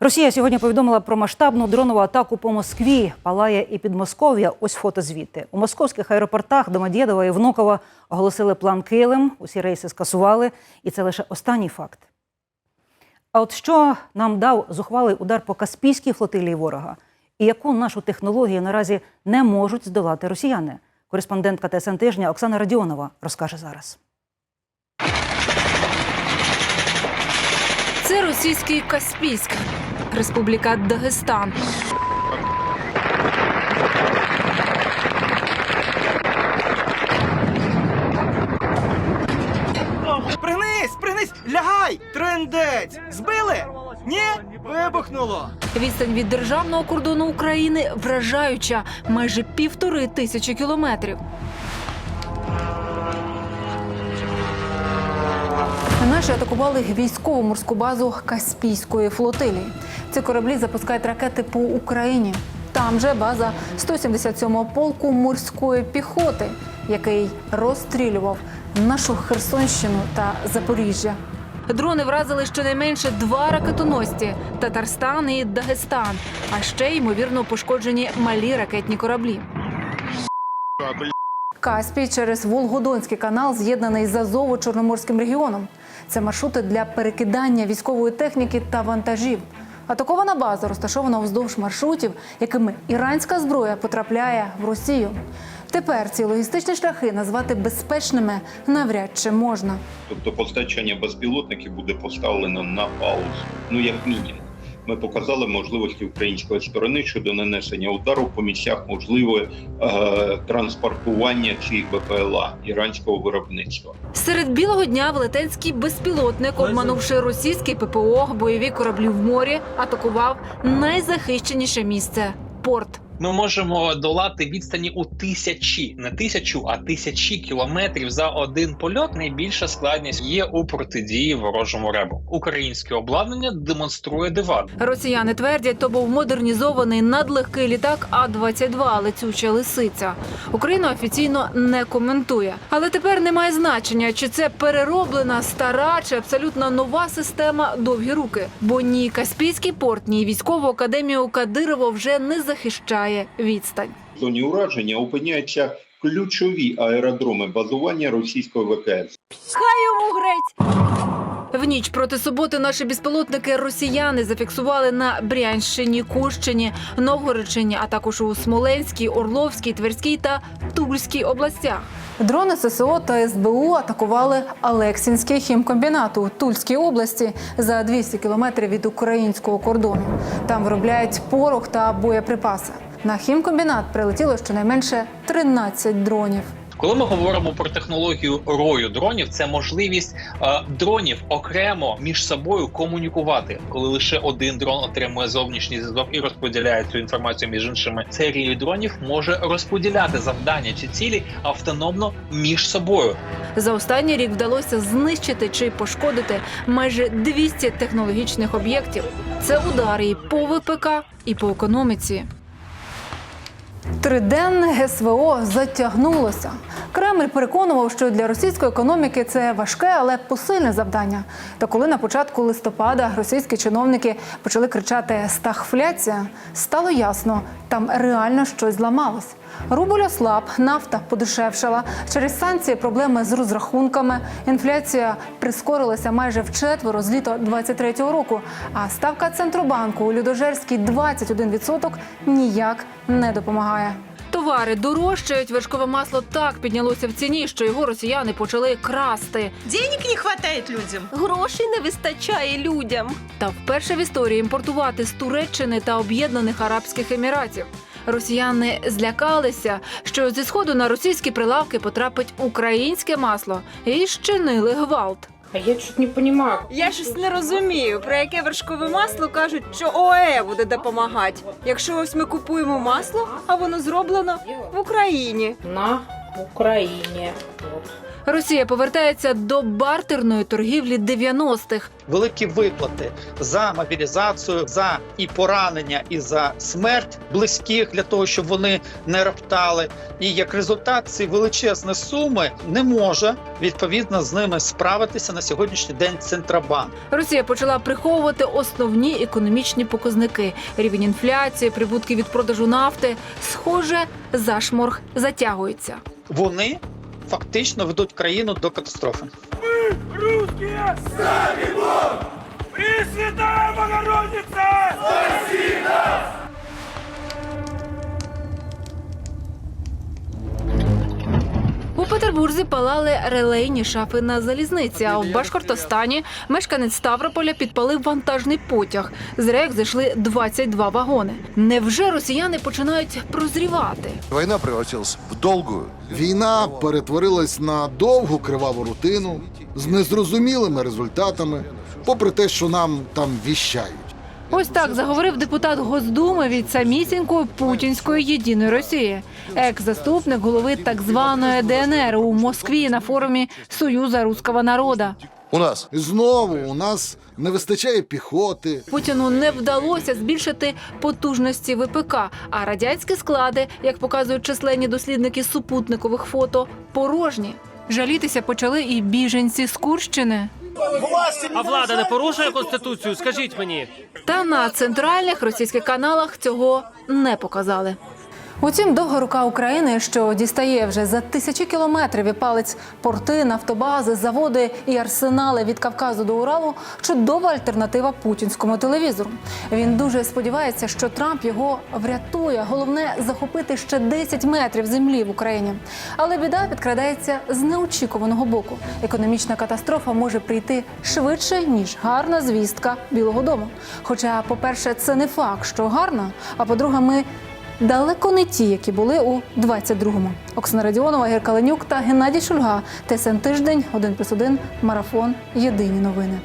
Росія сьогодні повідомила про масштабну дронову атаку по Москві. Палає і Підмосков'я. Ось фото звідти. У московських аеропортах Домодєдова і Внуково оголосили план Килим. Усі рейси скасували. І це лише останній факт. А от що нам дав зухвалий удар по Каспійській флотилії ворога? І яку нашу технологію наразі не можуть здолати росіяни? Кореспондентка ТСН тижня Оксана Радіонова розкаже зараз. Це російський Каспійськ, Республіка Дагестан. Пригнись, пригнись, лягай! Трендець! Збили? Ні? Вибухнуло! Відстань від державного кордону України вражаюча майже півтори тисячі кілометрів. Наші атакували військову морську базу Каспійської флотилії. Ці кораблі запускають ракети по Україні. Там же база 177-го полку морської піхоти, який розстрілював нашу Херсонщину та Запоріжжя. Дрони вразили щонайменше два ракетоносці Татарстан і Дагестан, а ще ймовірно пошкоджені малі ракетні кораблі. Каспій через Волгодонський канал з'єднаний з Азово-Чорноморським регіоном. Це маршрути для перекидання військової техніки та вантажів. Атакована база розташована вздовж маршрутів, якими іранська зброя потрапляє в Росію. Тепер ці логістичні шляхи назвати безпечними навряд чи можна. Тобто постачання безпілотників буде поставлено на паузу, ну як мінімум. Ми показали можливості української сторони щодо нанесення удару по місцях можливе е, транспортування чи БПЛА іранського виробництва. Серед білого дня велетенський безпілотник, обманувши російський ППО, бойові кораблі в морі, атакував найзахищеніше місце порт. Ми можемо долати відстані у тисячі, не тисячу, а тисячі кілометрів за один польот. Найбільша складність є у протидії ворожому ребу. Українське обладнання демонструє дива. Росіяни твердять, то був модернізований надлегкий літак А-22 летюча лисиця. Україна офіційно не коментує. Але тепер немає значення, чи це перероблена стара чи абсолютно нова система довгі руки. Бо ні Каспійський порт, ні військову академію Кадирова вже не захищає відстань. В зоні ураження опиняються ключові аеродроми базування російської ВКС. В ніч проти суботи наші безпілотники росіяни зафіксували на Брянщині, Курщині, Новгородщині, а також у Смоленській, Орловській, Тверській та Тульській областях. Дрони ССО та СБУ атакували Алексінський хімкомбінат у Тульській області за 200 кілометрів від українського кордону. Там виробляють порох та боєприпаси. На хімкомбінат прилетіло щонайменше 13 дронів. Коли ми говоримо про технологію рою дронів, це можливість е, дронів окремо між собою комунікувати, коли лише один дрон отримує зовнішній зв'язок і розподіляє цю інформацію між іншими. Серією дронів може розподіляти завдання чи цілі автономно між собою. За останній рік вдалося знищити чи пошкодити майже 200 технологічних об'єктів. Це удари і по ВПК, і по економіці. Триденне ГСВО затягнулося. Кремль переконував, що для російської економіки це важке, але посильне завдання. Та коли на початку листопада російські чиновники почали кричати Стагфляція, стало ясно, там реально щось зламалось. Рубль ослаб, нафта подешевшала. Через санкції проблеми з розрахунками. Інфляція прискорилася майже вчетверо з літа 23-го року. А ставка центробанку у Людожерській 21% ніяк не допомагає. Товари дорожчають. Вершкове масло так піднялося в ціні, що його росіяни почали красти. Денег не хватает людям. Грошей не вистачає людям. Та вперше в історії імпортувати з Туреччини та Об'єднаних Арабських Еміратів. Росіяни злякалися, що зі сходу на російські прилавки потрапить українське масло і щинили гвалт. А я чуть не понимаю. Я щось не розумію, про яке вершкове масло кажуть, що ОЕ буде допомагати. Якщо ось ми купуємо масло, а воно зроблено в Україні. На Україні. Вот. Росія повертається до бартерної торгівлі 90-х. великі виплати за мобілізацію, за і поранення, і за смерть близьких для того, щоб вони не роптали. І як результат ці величезні суми не може відповідно з ними справитися на сьогоднішній день Центробанк. Росія почала приховувати основні економічні показники: рівень інфляції, прибутки від продажу нафти. Схоже, зашморг затягується. Вони фактично ведуть країну до катастрофи. Ми, русські, самі Бог! Пресвятая Богородица! Петербурзі палали релейні шафи на залізниці. А в Башкортостані мешканець Ставрополя підпалив вантажний потяг. З рек зайшли 22 вагони. Невже росіяни починають прозрівати? Война превратилась в долгую. Війна перетворилась на довгу криваву рутину з незрозумілими результатами, попри те, що нам там віщають. Ось так заговорив депутат Госдуми від самісінької путінської єдиної Росії, екс-заступник голови так званої ДНР у Москві на форумі Союза Руського народа. У нас знову у нас не вистачає піхоти. Путіну не вдалося збільшити потужності ВПК, а радянські склади, як показують численні дослідники супутникових фото, порожні. Жалітися почали і біженці з Курщини. А влада не порушує конституцію? Скажіть мені. Та на центральних російських каналах цього не показали. Утім, довга рука України, що дістає вже за тисячі кілометрів і палець порти, нафтобази, заводи і арсенали від Кавказу до Уралу чудова альтернатива путінському телевізору. Він дуже сподівається, що Трамп його врятує. Головне захопити ще 10 метрів землі в Україні. Але біда підкрадається з неочікуваного боку. Економічна катастрофа може прийти швидше ніж гарна звістка Білого Дому. Хоча, по-перше, це не факт, що гарна. А по-друге, ми далеко не ті, які були у 22-му. Оксана Радіонова, Гірка Каленюк та Геннадій Шульга. ТСН тиждень 1+,1, марафон. Єдині новини.